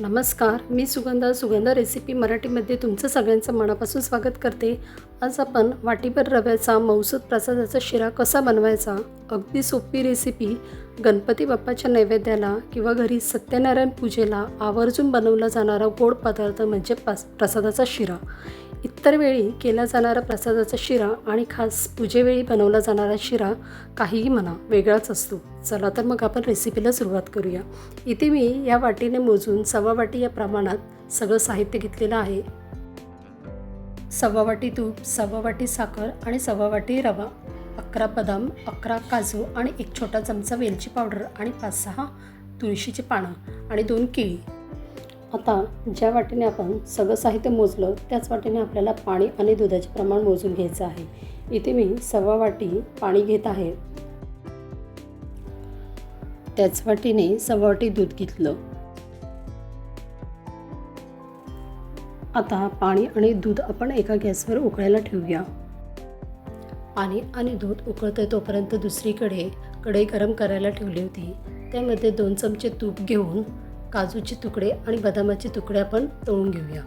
नमस्कार मी सुगंधा. सुगंधा रेसिपी मराठीमध्ये तुमचं सगळ्यांचं मनापासून स्वागत करते. आज आपण वाटीभर रव्याचा मौसूद प्रसादाचा शिरा कसा बनवायचा अगदी सोपी रेसिपी गणपती बाप्पाच्या नैवेद्याला किंवा घरी सत्यनारायण पूजेला आवर्जून बनवला जाणारा गोड पदार्थ म्हणजे पास प्रसादाचा शिरा. इतर वेळी केला जाणारा प्रसादाचा शिरा आणि खास पूजेवेळी बनवला जाणारा शिरा काहीही म्हणा वेगळाच असतो. चला तर मग आपण रेसिपीला सुरुवात करूया. इथे मी या वाटीने मोजून सव्वा वाटी या प्रमाणात सगळं साहित्य घेतलेलं आहे. सव्वा वाटी तूप सव्वा वाटी साखर आणि सव्वा वाटी रवा अकरा बदाम अकरा काजू आणि एक छोटा चमचा वेलची पावडर आणि पाच सहा तुळशीची पानं आणि दोन केळी. आता ज्या वाटीने आपण सगळं साहित्य मोजलं त्याच वाटेने आपल्याला पाणी आणि दुधाचे प्रमाण मोजून घ्यायचं आहे. इथे मी सव्वा वाटी पाणी घेत आहे. त्याच वाटीने सव्वा वाटी दूध घेतलं. आता पाणी आणि दूध आपण एका गॅसवर उकळायला ठेवूया. पाणी आणि दूध उकळतंय तोपर्यंत दुसरीकडे कढई गरम करायला ठेवली होती. त्यामध्ये दोन चमचे तूप घेऊन काजूचे तुकडे आणि बदामाचे तुकडे आपण तळून घेऊया.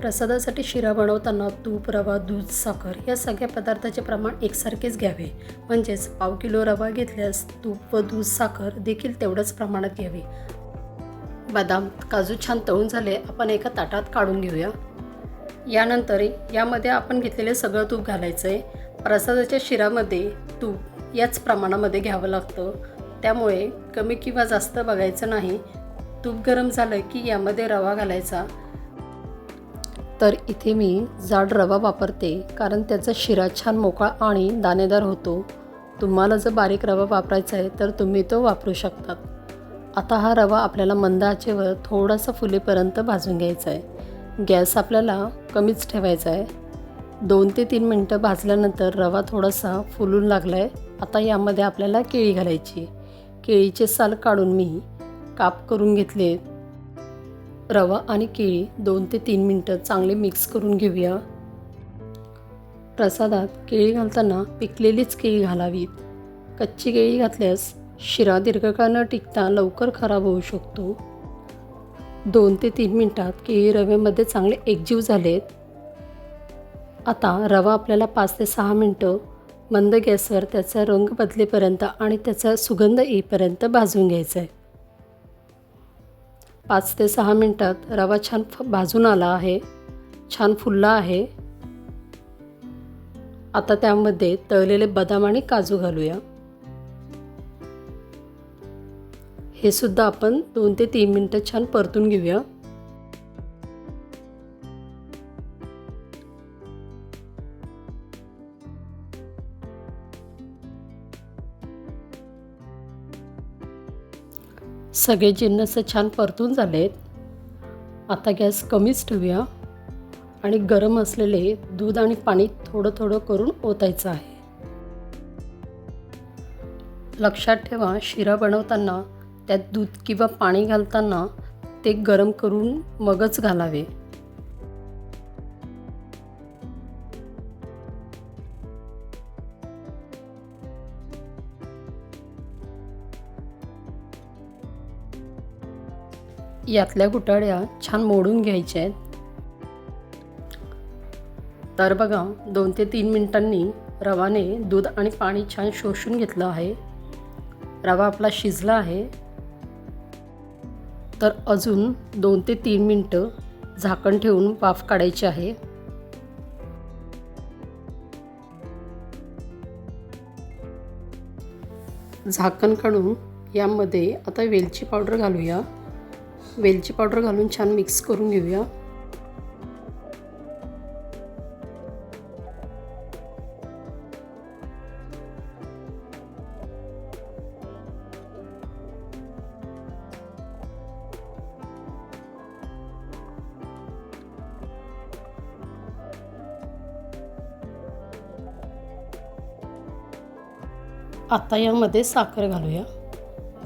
प्रसादासाठी शिरा बनवताना तूप रवा दूध साखर या सगळ्या पदार्थाचे प्रमाण एकसारखेच घ्यावे. म्हणजेच पाव किलो रवा घेतल्यास तूप व दूध साखर देखील तेवढंच प्रमाणात घ्यावे. बदाम काजू छान तळून झाले आपण एका ताटात काढून घेऊया. यानंतर यामध्ये आपण घेतलेले सगळं तूप घालायचं आहे प्रसादाच्या शिरामध्ये तूप याच प्रमाणामध्ये घ्यावं लागतं. त्यामुळे कमी किंवा जास्त बघायचं नाही. तूप गरम झालं की यामध्ये रवा घालायचा? तर इथे मी जाड रवा वापरते कारण त्याचा शिरा छान मोकळा आणि दाणेदार होतो. तुम्हाला जर बारीक रवा वापरायचा आहे तर तुम्ही तो वापरू शकतात. आता हा रवा आपल्याला मंद आचेवर थोडासा फुलेपर्यंत भाजून घ्यायचा आहे. गॅस आपल्याला कमीच ठेवायचा आहे. दोन ते तीन मिनटं भाजल्यानंतर रवा थोडासा फुलून लागला आहे आता यामध्ये आपल्याला केळी घालायची केळीचे साल काढून मी काप करून घेतले. रवा आणि केळी दोन ते तीन मिनटं चांगले मिक्स करून घेऊया. प्रसादात केळी घालताना पिकलेलीच केळी घालावीत. कच्ची केळी घातल्यास शिरा दीर्घकाळ न टिकता लवकर खराब होऊ शकतो. दोन ते तीन मिनटात केळी रव्यामध्ये चांगले एकजीव झालेत. आता रवा आपल्याला पाच ते सहा मिनटं मंद गॅसवर त्याचा रंग बदलेपर्यंत आणि त्याचा सुगंध येईपर्यंत भाजून घ्यायचा आहे पाच ते सहा मिनटात रवा छान फ भाजून आला आहे छान फुलला आहे. आता त्यामध्ये तळलेले बदाम आणि काजू घालूया. हे सुद्धा आपण दोन ते तीन मिनटं छान परतून घेऊया. सगळे जिन्नस छान परतून झालेत. आता गॅस कमीच ठेवूया. आणि गरम असलेले दूध आणि पाणी थोडं थोडं करून ओतायचं आहे. लक्षात ठेवा शिरा बनवताना त्यात दूध किंवा पाणी घालताना ते गरम करून मगच घालावे. यातल्या गुटाळ्या छान मोडून घ्यायच्या आहेत. तर बघा दोन ते तीन मिनिटांनी रवाने दूध आणि पाणी छान शोषून घेतलं आहे. रवा आपला शिजला आहे. तर अजून दोन ते तीन मिनटं झाकण ठेवून वाफ काढायची आहे. झाकण काढून यामध्ये आता वेलची पावडर घालूया. वेलची पावडर घालून छान मिक्स करून घेऊया. आता यामध्ये साखर घालूया.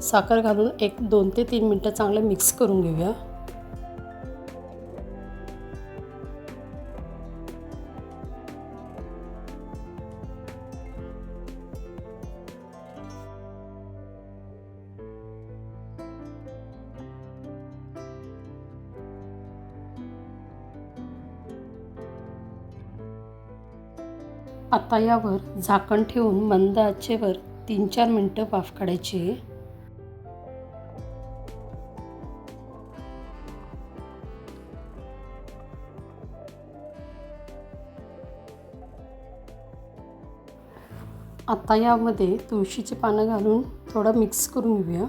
साखर घालून एक दोन ते तीन मिनटं चांगलं मिक्स करून घेऊया. आता यावर झाकण ठेवून मंद आचेवर तीन चार मिनटं वाफ काढायची आहे. आता यामध्ये तुळशीची पानं घालून थोडं मिक्स करून घेऊया.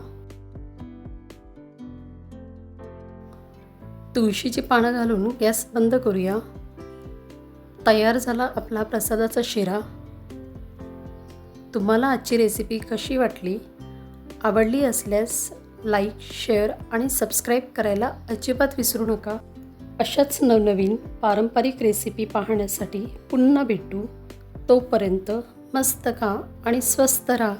तुळशीची पानं घालून गॅस बंद करूया. तयार झाला आपला प्रसादाचा शिरा. तुम्हाला आजची रेसिपी कशी वाटली? आवडली असल्यास लाईक शेअर आणि सबस्क्राईब करायला अजिबात विसरू नका. अशाच नवनवीन पारंपरिक रेसिपी पाहण्यासाठी पुन्हा भेटू. तोपर्यंत मस्त खा आणि स्वस्त राहा.